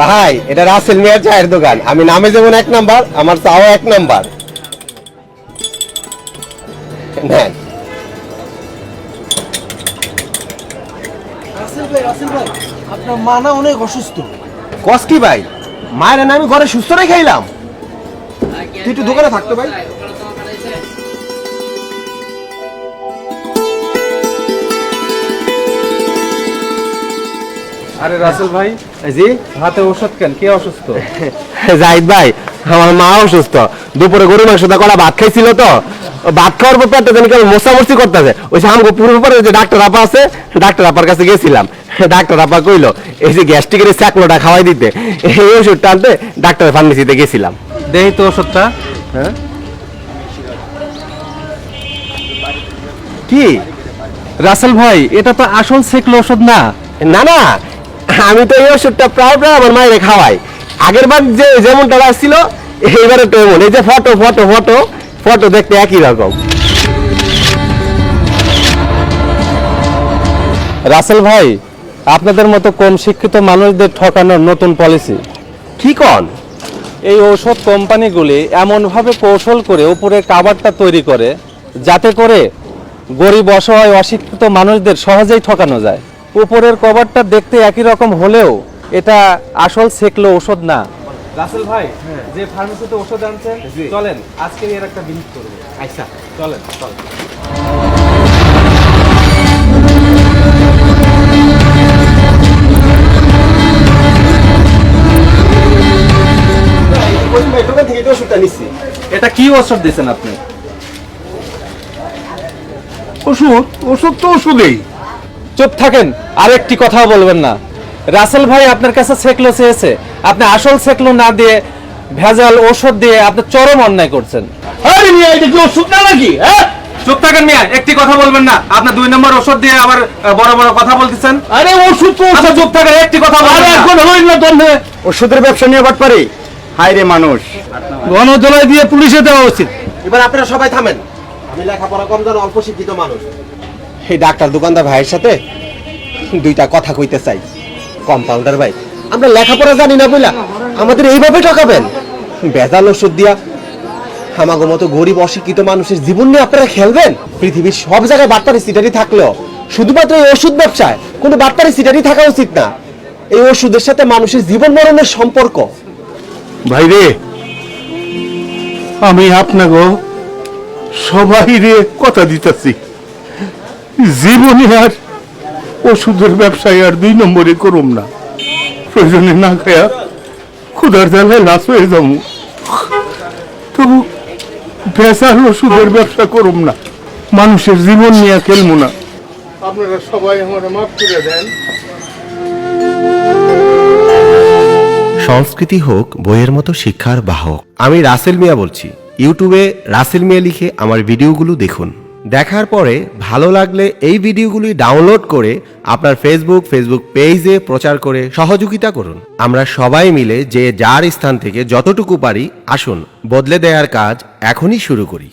ভাই এটা রাসেল মিয়ার চায়ের দোকান। আমি নামে যেমন এক নাম্বার আমার চাও এক নাম্বার। নেন। রাসেল ভাই রাসেল ভাই আপনার মা অনেক অসুস্থ। কস কি ভাই? মায়ের আমি ঘরে সুস্থ রেখে এলাম। তুই একটু দোকানে থাকতো ভাই আরে রাসেল ভাই জি হাতে ওষুধ কেন? কে অসুস্থ? জাহিদ ভাই আমার মা অসুস্থ। দুপুরে গরু মাংস দা করা ভাত খাইছিল তো। ভাত খাওয়ার পর পেটে জানি কেমন করতেছে। ওই যে আমাকে পূর্ব পরে যে ডাক্তার আপা আছে ডাক্তার আপার কাছে গেছিলাম। ডাক্তার আপা কইলো এই যে গ্যাস্ট্রিকের চাকলোটা খাওয়াই দিতে। এই ওষুধটা আনতে ডাক্তার ফার্মেসিতে গেছিলাম। দেই তো ওষুধটা। হ্যাঁ? কি? রাসেল ভাই এটা তো আসল সেকল ওষুধ না? না না আমি তো এই ওষুধটা প্রায় প্রায় আমার মায়ের খাওয়াই। আগের বার যে যেমনটা আসছিল এইবারে তো এমন। এই যে ফটো ফটো ফটো ফটো দেখতে একই রকম। রাসেল ভাই আপনাদের মতো কম শিক্ষিত মানুষদের ঠকানোর নতুন পলিসি। কি কন? এই ঔষধ কোম্পানিগুলি এমনভাবে কৌশল করে উপরে কাবারটা তৈরি করে যাতে করে গরিব অসহায় অশিক্ষিত মানুষদের সহজেই ঠকানো যায়। উপরের কভারটা দেখতে একই রকম হলেও এটা আসল সেকলো ওষুধ না। রাসেল ভাই যে ফার্মেসিতে ওষুধ আনছেন চলেন আজকে এর একটা বিনিয়োগ করব আচ্ছা। চলেন চলেন। এটা কি ওষুধ দিয়েছেন আপনি? ওষুধ ওষুধ তো ওষুধেই। চুপ থাকেন আর একটি কথাও বলবেন না। রাসেল ভাই আপনার কাছে সেকলো চেয়েছে। আপনি আসল সেকলো না দিয়ে ভেজাল ওষুধ দিয়ে আপনি চরম অন্যায় করছেন। আরে মিয়া এটা কি ওষুধ না নাকি? হ্যাঁ চুপ থাকেন মিয়া একটি কথা বলবেন না। আপনি দুই নম্বর ওষুধ দিয়ে আবার বড় বড় কথা বলতেছেন। আরে ওষুধ তো আচ্ছা ওষুধ চুপ থাকেন একটি কথা বলবেন এখন হইল না ওষুধের ব্যবসা নিয়ে বাট পারি? হাই রে মানুষ। গণজলায় দিয়ে পুলিশে দেওয়া উচিত। এবার আপনারা সবাই থামেন। আমি লেখাপড়া কম জানো অল্প শিক্ষিত মানুষ। এই ডাক্তার দোকানদার ভাইয়ের সাথে দুইটা কথা কইতে চাই। কম্পাউন্ডার ভাই, আমরা লেখাপড়া জানি না বইলা, আমাদের এইভাবে ঠকাবেন? বেজাল ওষুধ দিয়া আমাগো মতো গরিব অশিক্ষিত মানুষের জীবন নিয়ে আপনারা খেলবেন? পৃথিবীর সব জায়গায় বাটপারি সিটারি থাকলেও, শুধুমাত্র এই ওষুধ ব্যবসায় কোনো বাটপারি সিটারি থাকা উচিত না। এই ওষুধের সাথে মানুষের জীবন মরণের সম্পর্ক। ভাই রে, আমি আপনাকে সবাই রে কথা দিতেছি। জীবনে আর ওষুধের ব্যবসায় আর দুই নম্বরে করুম না। প্রয়োজনে না খায়া ক্ষুধার জ্বালায় লাশ হয়ে যাব। তবু ভেসাল ওষুধের ব্যবসা করুম না। মানুষের জীবন নিয়ে খেলব না। আপনারা সবাই আমার মাফ করে দেন। সংস্কৃতি হোক বইয়ের মতো শিক্ষার বাহক। আমি রাসেল মিয়া বলছি। ইউটিউবে রাসেল মিয়া লিখে আমার ভিডিওগুলো দেখুন। দেখার পরে ভালো লাগলে এই ভিডিওগুলি ডাউনলোড করে আপনার ফেসবুক ফেসবুক পেজে প্রচার করে সহযোগিতা করুন। আমরা সবাই মিলে যে যার স্থান থেকে যতটুকু পারি আসুন। বদলে দেওয়ার কাজ এখনই শুরু করি।